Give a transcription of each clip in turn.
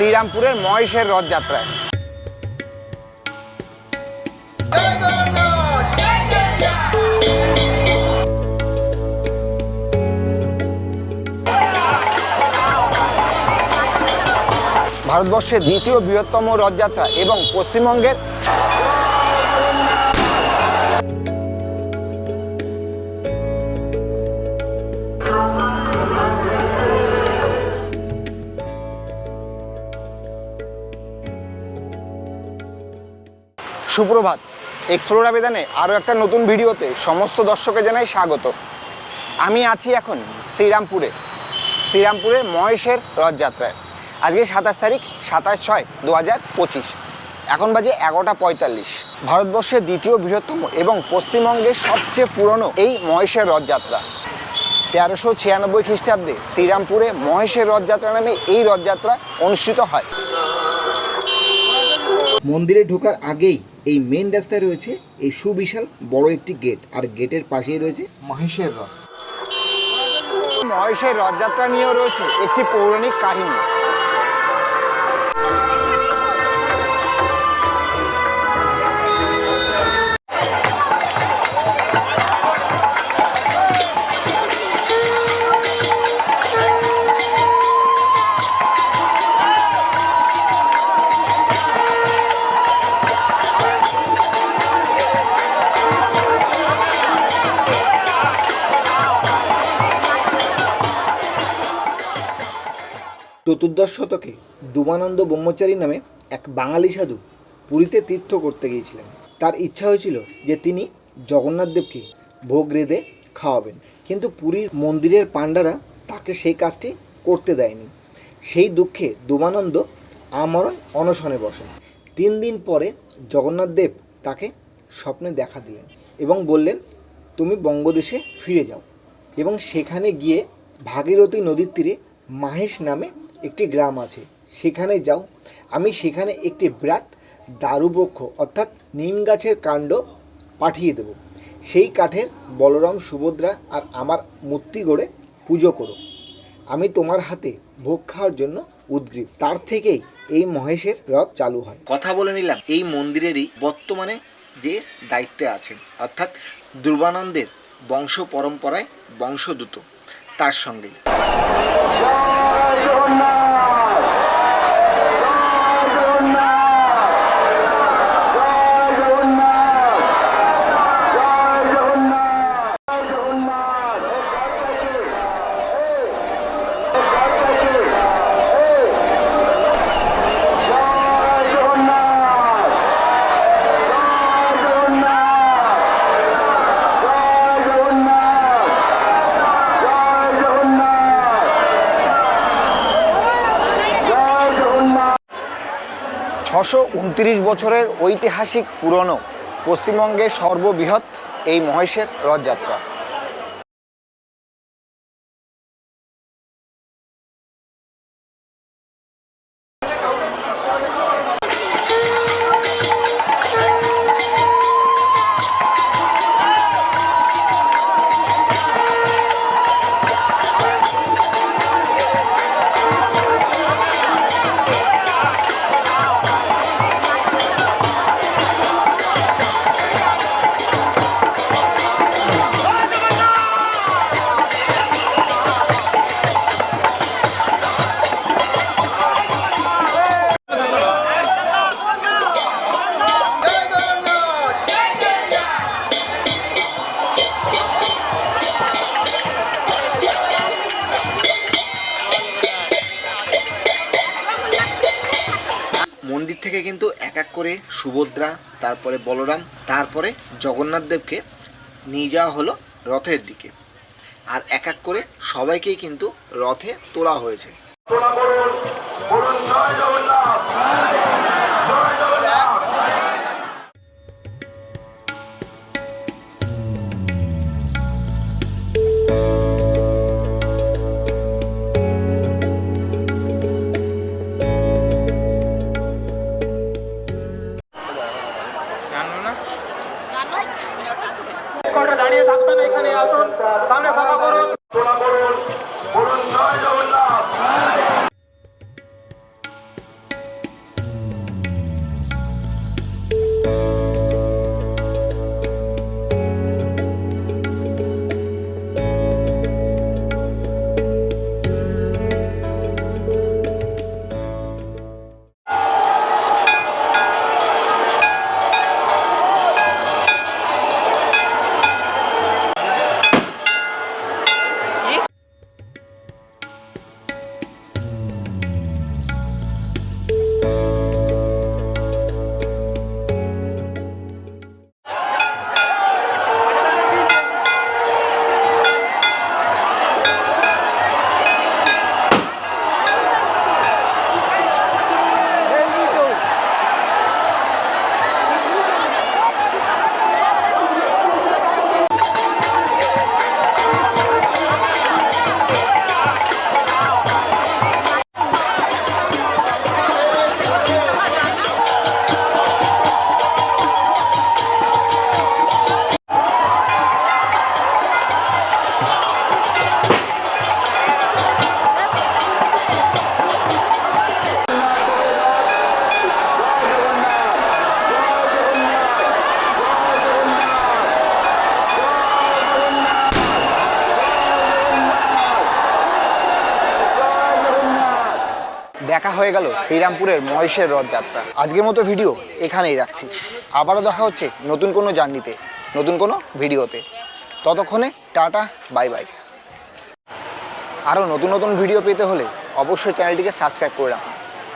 শ্রীরামপুরের মহেশের রথযাত্রায়। ভারতবর্ষের দ্বিতীয় বৃহত্তম রথযাত্রা এবং পশ্চিমবঙ্গের সুপ্রভাত। এক্সপ্লোর আবেদনে আরও একটা নতুন ভিডিওতে সমস্ত দর্শকে জানাই স্বাগত। আমি আছি এখন শ্রীরামপুরে। শ্রীরামপুরে মহেশের রথযাত্রায়। আজকে সাতাশ তারিখ, সাতাশ ছয় দু হাজার পঁচিশ। এখন বাজে এগারোটা পঁয়তাল্লিশ। ভারতবর্ষের দ্বিতীয় বৃহত্তম এবং পশ্চিমবঙ্গের সবচেয়ে পুরনো এই মহেশের রথযাত্রা। তেরোশো ছিয়ানব্বই খ্রিস্টাব্দে শ্রীরামপুরে মহেশের রথযাত্রা নামে এই রথযাত্রা অনুষ্ঠিত হয়। মন্দিরে ঢোকার আগেই এই মেন রাস্তায় রয়েছে এই সুবিশাল বড় একটি গেট আর গেটের পাশেই রয়েছে মহেশের রথ। মহেশের রথযাত্রা নিয়েও রয়েছে একটি পৌরাণিক কাহিনী। চতুর্দশ শতকে দুমানন্দ ব্রহ্মচারী নামে এক বাঙালি সাধু পুরীতে তীর্থ করতে গিয়েছিলেন। তার ইচ্ছা হয়েছিল যে তিনি জগন্নাথদেবকে ভোগ রেঁধে খাওয়াবেন। কিন্তু পুরীর মন্দিরের পাণ্ডারা তাকে সেই কাজটি করতে দেয়নি। সেই দুঃখে দুমানন্দ আমরণ অনশনে বসেন। তিন দিন পরে জগন্নাথদেব তাকে স্বপ্নে দেখা দিলেন এবং বললেন, তুমি বঙ্গদেশে ফিরে যাও। এবং সেখানে গিয়ে ভাগীরথী নদীর তীরে মাহেশ নামে একটি গ্রাম আছে। সেখানে যাও। আমি সেখানে একটি বিরাট দারুবৃক্ষ অর্থাৎ নিম গাছের কাণ্ড পাঠিয়ে দেব। সেই কাঠের বলরাম সুভদ্রা আর আমার মূর্তি গড়ে পুজো করো। আমি তোমার হাতে ভোগ খাওয়ার জন্য উদ্গ্রীব। তার থেকেই এই মহেশের রথ চালু হয়। কথা বলে নিলাম, এই মন্দিরেরই বর্তমানে যে দায়িত্বে আছেন, অর্থাৎ দুর্বানন্দের বংশ পরম্পরায় বংশদূত তার সঙ্গেই। ছশো উনত্রিশ বছরের ঐতিহাসিক পুরনো পশ্চিমবঙ্গের সর্ববৃহৎ এই মহেশের রথযাত্রা। থেকে কিন্তু এক এক করে সুভদ্রা, তারপরে বলরাম, তারপরে জগন্নাথদেবকে নিয়ে যাওয়া হলো রথের দিকে। আর এক এক করে সবাইকেই কিন্তু রথে তোলা হয়েছে। দেখা হয়ে গেল শ্রীরামপুরের মহেশের রথযাত্রা। আজকের মতো ভিডিও এখানেই রাখছি। আবারও দেখা হচ্ছে নতুন কোনো জার্নিতে, নতুন কোনো ভিডিওতে। ততক্ষণে টাটা, বাই বাই। আরও নতুন নতুন ভিডিও পেতে হলে অবশ্যই চ্যানেলটিকে সাবস্ক্রাইব করে রাখুন।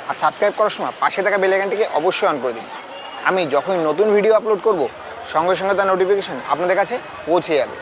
আর সাবস্ক্রাইব করার সময় পাশে থাকা বেলাইকানটিকে অবশ্যই অন করে দিন। আমি যখনই নতুন ভিডিও আপলোড করব, সঙ্গে সঙ্গে তার নোটিফিকেশন আপনাদের কাছে পৌঁছে যাবে।